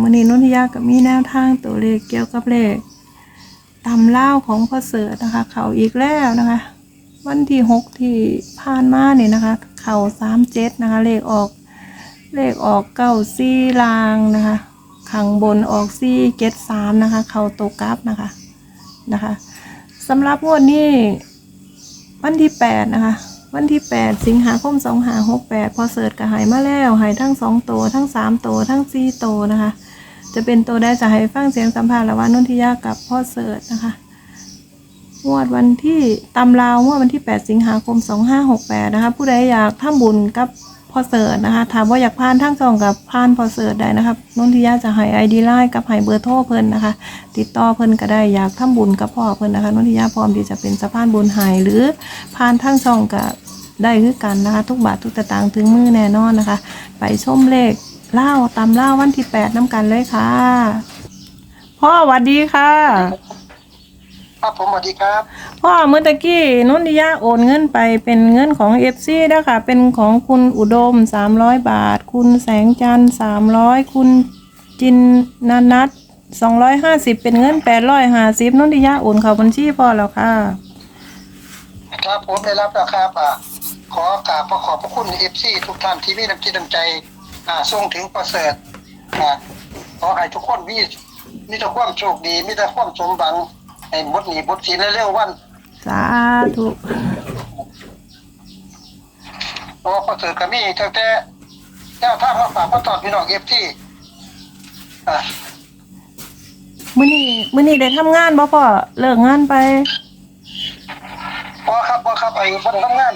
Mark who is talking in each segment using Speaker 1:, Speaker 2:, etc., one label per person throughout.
Speaker 1: มื้อนี้นนทิยาก็มีแนวทางตัวเลขเกี่ยวกับเลขตำเล่าของพ่อเสือนะคะ เขาอีกแล้วนะคะ วันที่หกที่ผ่านมาเนี่ยนะคะ เข่าสามเจ็ดนะคะ เลขออกเลขออกเก้าซี่ลางนะคะข้างบนออกซี่เจ็ดสามนะคะ เข่าตกกราฟนะคะนะคะสำหรับงวดนี้วันที่แปดนะคะ วันที่แปดสิงหาคมสองหาหกแปดพอเสิร์ชก็หายมาแล้วหายทั้งสองตัว ทั้งสามตัว ทั้งสี่ตัวนะคะ จะเป็นตัวได้จะให้ฟังเสียงสัมภาษณ์ระหว่างนนทิยากับพ่อเสิร์ชนะคะงวดวันที่ตำราวงวดวันที่ 8 สิงหาคม 2568 นะคะ ผู้ใดอยากทำบุญกับพ่อเสิร์ชนะคะ ถามว่าอยากพานทั้งสองกับพานพ่อเสิร์ชได้นะครับนนทิยาจะให้ไอดีไลน์กับให้เบอร์โทรเพิ่นนะคะ ติดต่อเพิ่นก็ได้อยากทำบุญกับพ่อเพิ่นนะคะนนทิยาพร้อมที่จะเป็นสะพานบุญให้หรือพานทั้งสองก็ ได้คือกันนะคะทุกบาททุกสตางค์ถึงมือแน่นอนนะคะ ไปชมเลขเล่าตำเล่าวันที่แปดน้ำกันเลยค่ะ พ่อหวัดดีค่ะ
Speaker 2: ครับผมสวัสดีครับ
Speaker 1: พ่อเมื่อตะกี้นนทิยาโอนเงินไปเป็นเงินของเอฟซีนะคะเป็นของคุณอุดมสามร้อยบาท คุณแสงจันทร์สามร้อยคุณจินนานัทสองร้อยห้าสิบเป็นเงินแปดร้อยห้าสิบนนทิยาโอนเข้าบัญชีพ่อแล้วค่ะ
Speaker 2: ครับผมได้รับแล้วครับอ่า ขอกราบขอขอบพระคุณเอฟซีทุกท่านที่มีน้ำจิตน้ำใจอ่าส่งถึงประเสริฐอ่าขอให้ทุกคนมีมีแต่ความโชคดี มีแต่ความสมหวังให้หมดหนีบดสินเร็วๆวัน
Speaker 1: สาธุ
Speaker 2: เพราะว่าประเสริฐก็มีตั้งแต่แนวทางมาฝากมาตอนพี่น้องเอฟซีอ่า
Speaker 1: มื่อนี้มื่อนี้ได้ทำงานบ่พ่อเลิกงานไป
Speaker 2: พอครับพอครับไอ้บนทำงาน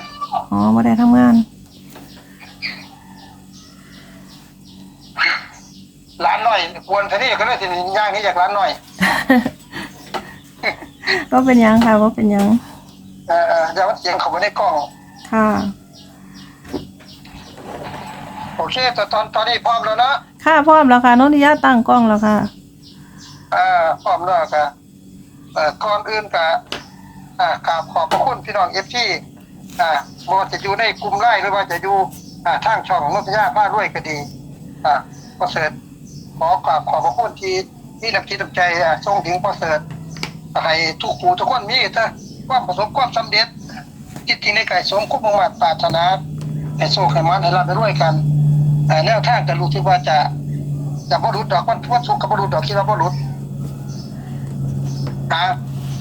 Speaker 1: อ๋อไม่ได้ทำงาน
Speaker 2: ร้านหน่อยกวนทีนี้ก็เลยสิย่างนี้จากร้านหน่อย
Speaker 1: ก็เป็นหยังค่ะก็เป็นหยัง
Speaker 2: เอ่อเดี๋ยวมันเสียงเขาไม่ได้กล้อง
Speaker 1: ค่ะ
Speaker 2: โอเคแต่ตอนตอนนี้พร้อมแล้วนะ
Speaker 1: ค่ะพร้อมแล้วค่ะนนทิยาตั้งกล้องแล้วค่ะ
Speaker 2: อ่าพร้อมแล้วก็เอ่อก่อนอื่นก็อ่ากราบขอบพระคุณพี่น้องเอฟซี อ่าบ่จะอยู่ในกลุ่มไลน์หรือว่าจะอยู่อ่าทางช่องนพยาพาด้วยก็ดีอ่าประเสริฐขอกราบขอบพระคุณที่ที่น้ำจิตน้ำใจอ่าส่งถึงประเสริฐให้ทุกผู้ทุกคนมีแต่ความประสบความสำเร็จคิดที่ในกายสมคุ้มมาตรปรารถนาให้โชคให้มันให้รับไปด้วยกันอ่าแนวทางก็รู้สึกว่าจะจะบ่หลุดดอกมันวันสุกก็บ่หลุดดอกคิดว่าบ่หลุดอ่า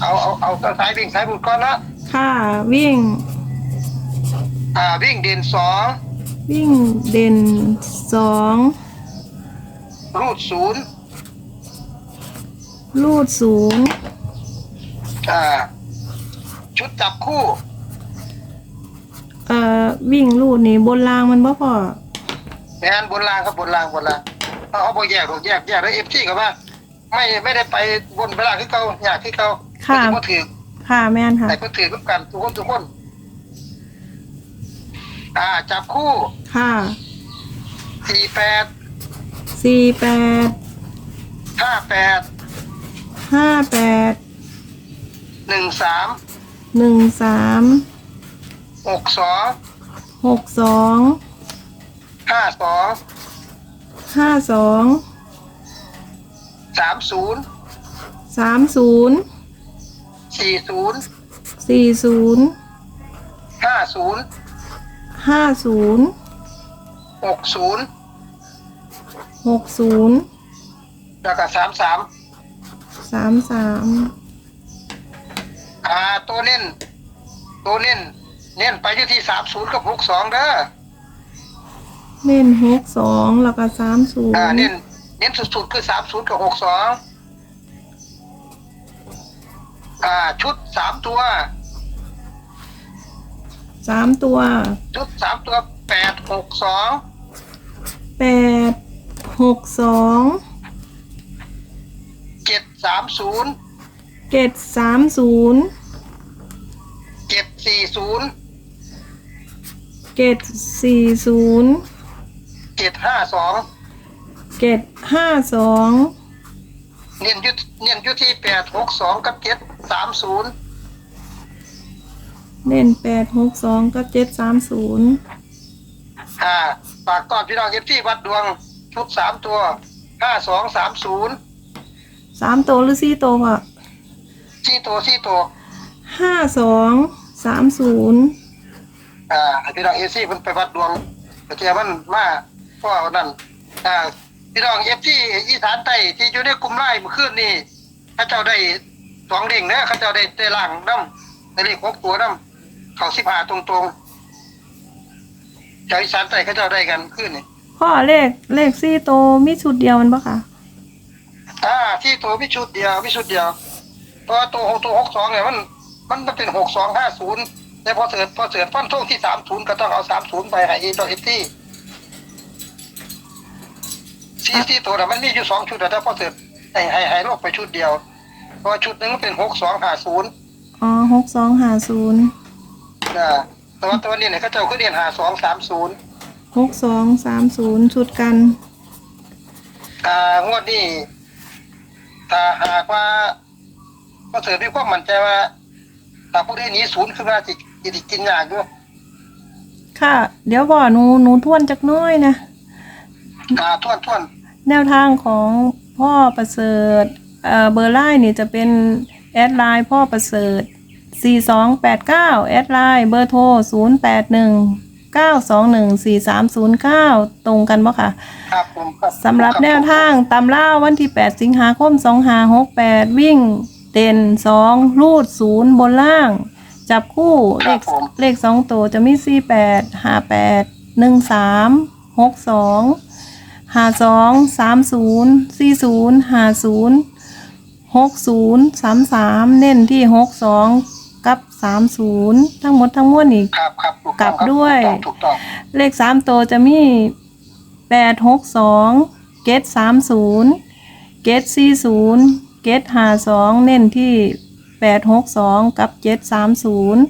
Speaker 2: เอาเอาเอาเอาสายวิ่งสายบุญก่อนนะ
Speaker 1: ค่ะวิ่ง
Speaker 2: อ่าวิ่งเด่นสอง
Speaker 1: วิ่งเด่นสอง
Speaker 2: รูดศูนย์
Speaker 1: ลูดศูนย์
Speaker 2: อ่าชุดจับคู่
Speaker 1: เอ่อวิ่งลูดนี่บนรางมันบ่พอ
Speaker 2: แมนบนรางครับบนรางบนรางเอาเขาบอกแยกหรอกแยกแยกแล้วเอฟซีกับว่า ไม่ไม่ได้ไปบนเวลางที่เขาอยากที่เขา
Speaker 1: ค่ะ
Speaker 2: แต่ก็ถือ
Speaker 1: ค่ะแม่นค่ะ
Speaker 2: แต่ก็ถือร่วมกันทุกคนทุกคน อ่าจับคู่
Speaker 1: ค่ะ
Speaker 2: สี่แปด
Speaker 1: สี่แปด
Speaker 2: ห้าแปด
Speaker 1: ห้าแปด
Speaker 2: หนึ่งสาม
Speaker 1: หนึ่งสาม
Speaker 2: หกสอง
Speaker 1: หกสอง
Speaker 2: ห้าสอง
Speaker 1: ห้าสอง
Speaker 2: สามศูนย์
Speaker 1: สามศูนย์
Speaker 2: สี่ศูนย์
Speaker 1: สี่ศูนย์
Speaker 2: ห้าศูนย์
Speaker 1: ห้าศูนย์
Speaker 2: หกศูนย์
Speaker 1: หกศูนย์
Speaker 2: แล้วก็สามสาม
Speaker 1: สามสาม
Speaker 2: อ่าตัวเน้นตัวเน้นเน้นไปอยู่ที่สามศูนย์กับหกสองเด้อ
Speaker 1: เน้นหกสองแล้วก็สามศูน
Speaker 2: อ่า
Speaker 1: ย์
Speaker 2: เน้นเน้นสุดๆคือสามศูนย์กับหกสองอ่าชุดสามตัว
Speaker 1: สามตัว
Speaker 2: ชุดสามตัวแปดหกสอง
Speaker 1: แปดหกสอง
Speaker 2: เจ็ดสามศูนย์
Speaker 1: เจ็ดสามศูนย์
Speaker 2: เจ็ดสี่ศูนย์
Speaker 1: เจ็ดสี่ศูนย์
Speaker 2: เจ็ดห้าสอง
Speaker 1: เจ็ดห้าสอง
Speaker 2: เน้นอยุเน้นอยุที่แปดหกสองกับเจ็ดสามศูนย์
Speaker 1: เน้นแปดหกสองก็เจ็ดสามศูนย์
Speaker 2: อ่าฝากก่อนพี่น้องเอฟซีวัดดวงชุดสามตัวห้าสองสามศูนย์
Speaker 1: สามตัวหรือสี่ตัวพ่อ
Speaker 2: สี่ตัวสี่ตัว
Speaker 1: ห้าสองสามศูนย์
Speaker 2: อ่าให้พี่น้องเอซี่มันไปวัดดวงแต่เจ้ามันมาเพราะว่านั่นอ่าพี่น้องเอฟที่อีสานใต้ที่อยู่ในกลุ่มไล่เมื่อคืนนี่เข้าเจ้าได้สองเด้งเนะเข้าเจ้าได้ได้ล่างน้ำในเลขหกตัวน้ำ เขาสิบหาตรงตรงๆชาวอีสานใต้เข้าเจ้าได้กันขึ้นนี่
Speaker 1: พ่อเลขเลขสี่ตัวมีชุดเดียวมันปะคะ
Speaker 2: อ่าที่ตัวพิชุดเดียวพิชุดเดียวเพราะว่าตัวหกตัวหกสองเนี่ยมัน มันมันเป็นหกสองห้าศูนย์แต่พอเสือพอเสือฟันโท่งที่สามศูนย์ก็ต้องเอาสามศูนย์ไปให้อีตัวเอฟที่สี่สี่ตัวน่ะมันมีอยู่สองชุดแต่ถ้าพอเสือให้ให้ให้ลกไปชุดเดียวเพราะว่าชุดหนึงมันเป็นหกสองห้าศูนย์
Speaker 1: อ๋อหกสองห้าศูนย์
Speaker 2: นะแต่ว่าตัวนี้เนี่ยเขาเจ้าคือเรียนหาสองสามศูนย์
Speaker 1: หกสองสามศูนย์ชุดกัน
Speaker 2: อ่างวดนี้ถ้าหากว่าพอเสือมีความมั่นใจว่าถ้าพวกนี้หนีศูนย์คือว่าจิจิกินยากอยู่
Speaker 1: ค่ะ เดี๋ยวพ่อหนูหนูทวนจักหน้อยนะ
Speaker 2: อ่าทวนทวน
Speaker 1: แนวทางของพ่อประเสริฐเอ่อเบอร์ไลน์นี่จะเป็นแอดไลน์พ่อประเสริฐ 4289 แอดไลน์เบอร์โทร 081 921 4309 ตรงกันปะค่ะ
Speaker 2: ครับผมครับ
Speaker 1: สำหรับแนวทางตำล่าวันที่ 8 สิงหาคม 2568 วิ่งเด่น2 รูด 0 บนล่าง จับคู่เลขเลข 2 ตัวจะมี 48 58 13 62ห้าสองสามศูนย์สี่ศูนย์ห้าศูนย์หกศูนย์สามสามเน้นที่หก สองกับสามศูนย์ทั้งหมดทั้งมวลอีก
Speaker 2: ครับครับถู
Speaker 1: กลับ
Speaker 2: ต้องครับ
Speaker 1: ด้วย
Speaker 2: ถูกต้อง
Speaker 1: เลขสามตัวจะมีแปดหกสองเกตสามศูนย์เกตสี่ศูนย์เกตห้าสองเน้นที่แปดหกสองกับเจ็ดสามศูนย์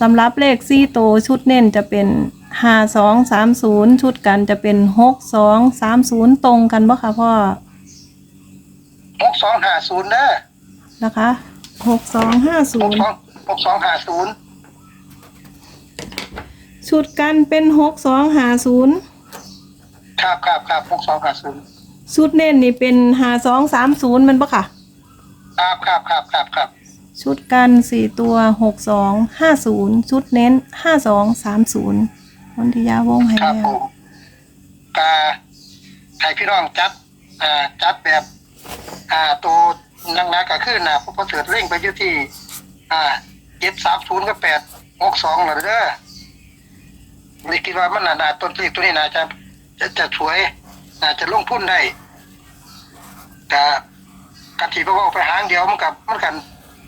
Speaker 1: สำหรับเลขสี่ตัวชุดเน้นจะเป็นห้าสองสามศูนย์ชุดกันจะเป็นหกสองสามศูนย์ตรงกันปะคะพ่อ
Speaker 2: หกสองห้าศูนย์นะ
Speaker 1: นะคะหกสองห้าศู
Speaker 2: หก
Speaker 1: นย์
Speaker 2: สอง หกสองห้าศูนย์
Speaker 1: ชุดกันเป็นหกสองหาศูนย์
Speaker 2: ครับครับครับหกสองห้าศูนย์
Speaker 1: ชุดเน้นนี่เป็นหาสองสามศูนย์มันปะค่ะ
Speaker 2: ครับครับครับครับครับ
Speaker 1: ชุดกันสี่ตัวหกสองห้าศูนย์ชุดเน้นห้าสองสามศูนย์วันที่ยาวงให้
Speaker 2: ครับ
Speaker 1: แล้
Speaker 2: ผ
Speaker 1: ว
Speaker 2: มกาให้พี่น้องจัดอ่าจัดแบบ อ่าตัวนังนักก็ขึ้นนะพอเสือเร่งไปอยู่ที่ อ่า เจ็ดสามศูนย์กับแปดหกสองเหรอเด้อนี่คิดว่ามันน่าน่าต้นเลขตัวนี้น่าจะจะจะสวยน่าจะลงทุนได้แต่กันที่พ่อไปหางเดียวมันกับมันกัน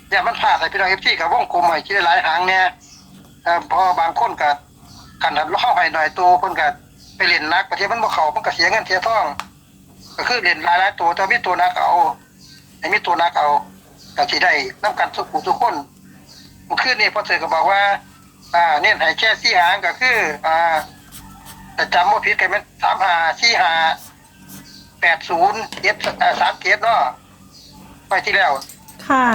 Speaker 2: เนี่ยมันพลาดให้พี่น้องเอฟซีกับวงกลมใหม่ที่ได้หลายหางเนี่ยพอบางคนกับกันหันเข้าให้หน่อยตัวคนกับไปเล่นนักประเทศมันบ่เขามันก็เสียเงินเสียทอง ก็คือเล่นหลายหลายตัวแต่มีตัวนักเอาไอ้มีตัวนักเอาก็สิได้น้ำกันทุกผู้ทุกคน มื่อคืนนี้พอเสร็จก็บอกว่า อ่า เนี่ยให้แค่สี่หางก็คือ อ่าแต่จำว่าผิดกันเป็นสามหาสี่หาแปดศูนย์เจ็ดสามเจ็ดเนาะไปที่แล้ว
Speaker 1: ค่ะ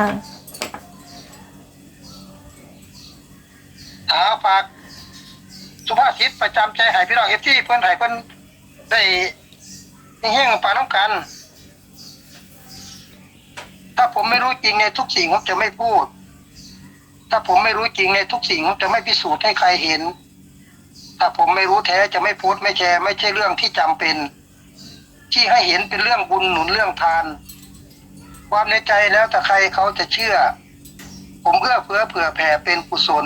Speaker 2: หาฝากสุภาษิตประจำใจให้พี่น้องเอฟที่เพื่อนให้เพื่อนได้เฮงๆปาน้ำกัน ถ้าผมไม่รู้จริงในทุกสิ่งผมจะไม่พูด ถ้าผมไม่รู้จริงในทุกสิ่งผมจะไม่พิสูจน์ให้ใครเห็น ถ้าผมไม่รู้แท้จะไม่โพสต์ไม่แชร์ไม่ใช่เรื่องที่จำเป็น ที่ให้เห็นเป็นเรื่องบุญหนุนเรื่องทาน ความในใจแล้วแต่ใครเขาจะเชื่อ ผมเอื้อเฟื้อเผื่อแผ่เป็นกุศล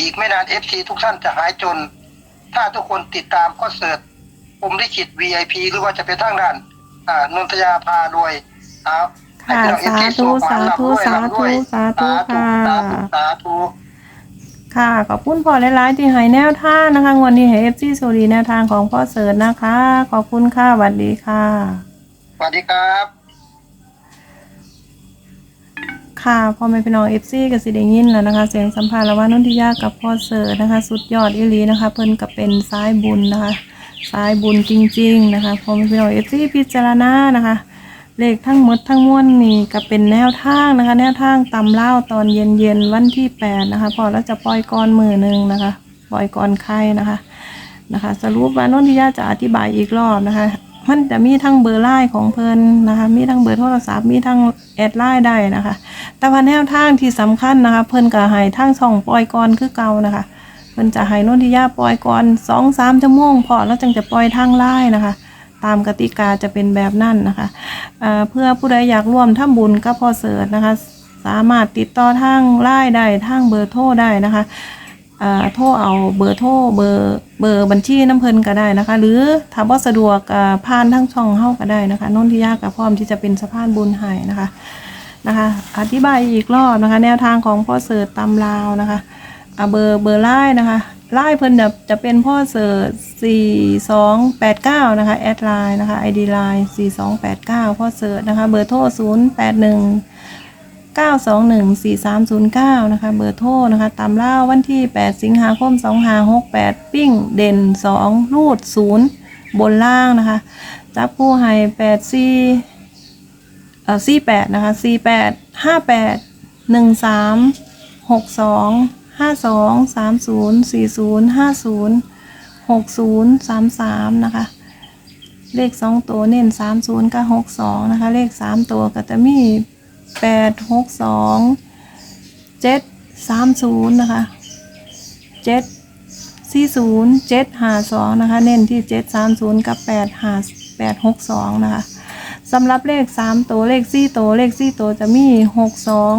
Speaker 2: อีกไม่นานเอฟซีทุกท่านจะหายจน ถ้าทุกคนติดตามก็เสิร์ชผมลิขิต VIP หรือว่าจะเป็นทางด้าน อ่านนทยาพารวยเอาให้
Speaker 1: ค่ะ
Speaker 2: พี่น้อง FC
Speaker 1: สาธุ
Speaker 2: ขอให้
Speaker 1: สาธุ
Speaker 2: ร่ำรวย
Speaker 1: สาธุ
Speaker 2: ร่ำรวย
Speaker 1: สาธุค่ะ
Speaker 2: สาธุสาธุ
Speaker 1: ค่ะขอบคุณพ่อหลายๆที่ให้แนวทางนะคะงวันนี้ให้เอฟซีโซดีแนวทางของพ่อเสริฐนะคะ ขอบคุณค่ะสวัสดีค่ะ
Speaker 2: สวัสดีครับ
Speaker 1: ค่ะพ่อแม่พี่น้องเอฟซีกับสิเดยินแล้วนะคะ เสียงสัมภาษณ์ระหว่างนนทิยากับพ่อเสิร์ชนะคะ สุดยอดอีหลีนะคะ เพิ่นก็เป็นสายบุญนะคะสายบุญจริง ๆ นะคะพ่อแม่พี่น้องเอฟซีพิจารณานะคะ เลขทั้งหมดทั้งมวลนี่ก็เป็นแนวทางนะคะ แนวทางตำเล่าตอนเย็นๆวันที่แปดนะคะ พอแล้วจะปล่อยก่อนมือหนึ่งนะคะ ปล่อยก่อนไข่นะคะนะคะ สรุปว่านนทิยาจะอธิบายอีกรอบนะคะมันจะมีทั้งเบอร์ไลน์ของเพิ่นนะคะ มีทั้งเบอร์โทรศัพท์มีทั้งแอดไลน์ได้นะคะ แต่ว่าแนวทางที่สำคัญนะคะ เพิ่นก็ให้ทั้งช่องปล่อยก่อนคือเก่านะคะเพิ่นจะให้นนทิยาปล่อยก่อนสองสามชั่วโมงพอแล้วจึงจะปล่อยทางไลน์นะคะ ตามกติกาจะเป็นแบบนั้นนะคะเเพื่อผู้ใดอยากร่วมทำบุญกับพ่อเสิร์ชนะคะ สามารถติดต่อทางไลน์ได้ทางเบอร์โทรได้นะคะเอ่อโทรเอาเบอร์โทรเบอร์เบอร์บัญชีน้ำเพลินก็ได้นะคะ หรือถ้าบ่สะดวกผ่านทั้งช่องเฮาก็ได้นะคะนนทิยากับพร้อมที่จะเป็นสะพานบุญให้นะคะนะคะ อธิบายอีกรอบนะคะ แนวทางของพ่อเสิร์ชตำลาวนะคะเบอร์เบอร์ไล่นะคะ ไล่เพิ่นจะจะเป็นพ่อเสิร์ช4289 นะคะ แอดไลน์นะคะ ID ไลน์4289 พ่อเสิร์ชนะคะ เบอร์โทร 081 9214309 นะคะ เบอร์โทรนะคะตามเล่าวันที่ 8 สิงหาคม2568 ปิ้งเด่น 2 รูด 0 บนล่างนะคะ จับผู้ให้8 4เอ่อสี่แปดนะคะสี่แปด ห้าสองสามศูนย์สี่ศูนย์ห้าศูนย์หกศูนย์สามสามนะคะ เลขสองตัวเน้นสามศูนย์กับหกสองนะคะ เลขสามตัวก็จะมีแปดหกสองเจ็ดสามศูนย์นะคะเจ็ดสี่ศูนย์เจ็ดห้าสองนะคะ เน้นที่เจ็ดสามศูนย์กับแปดห้าแปดหกสองนะคะสำหรับเลขสามตัวเลขสี่ตัวเลขสี่ตัวจะมีหกสอง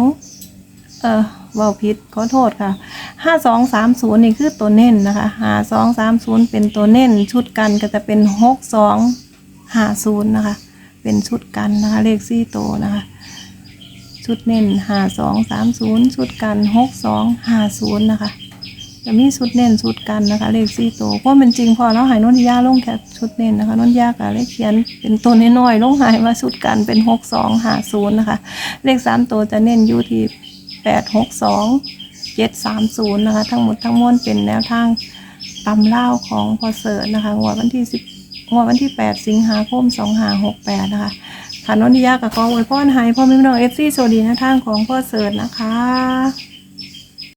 Speaker 1: เอ่อ เว่าผิดขอโทษค่ะห้าสองสามศูนย์นี่คือตัวเน้นนะคะห้าสองสามศูนย์เป็นตัวเน้นชุดกันก็จะเป็นหกสองห้าศูนย์นะคะ เป็นชุดกันนะคะเลขสี่ตัวนะคะ ชุดเน้นห้าสองสามศูนย์ชุดกันหกสองห้าศูนย์นะคะจะมีชุดเน้นชุดกันนะคะ เลขสี่ตัวเพราะมันจริงพอเราหายนนทิยาลงแค่ชุดเน้นนะคะนนทิยากับเลขเขียนเป็นตัวน้อยๆลงหายว่าชุดกันเป็นหกสองหาศูนย์นะคะ เลขสามตัวจะเน้นอยู่ที่ แปดหกสองเจ็ดสามศูนย์นะคะ ทั้งหมดทั้งมวลเป็นแนวทางตำเล่าของพอเสิร์ตนะคะงวดวันที่สิบงวดวันที่แปดสิงหาคมสองหาหกแปดนะคะขานนทิยากับกองอวยพรให้พ่อแม่พี่น้องเอฟซีโซดีนะทางของพ่อเสิร์ตนะคะ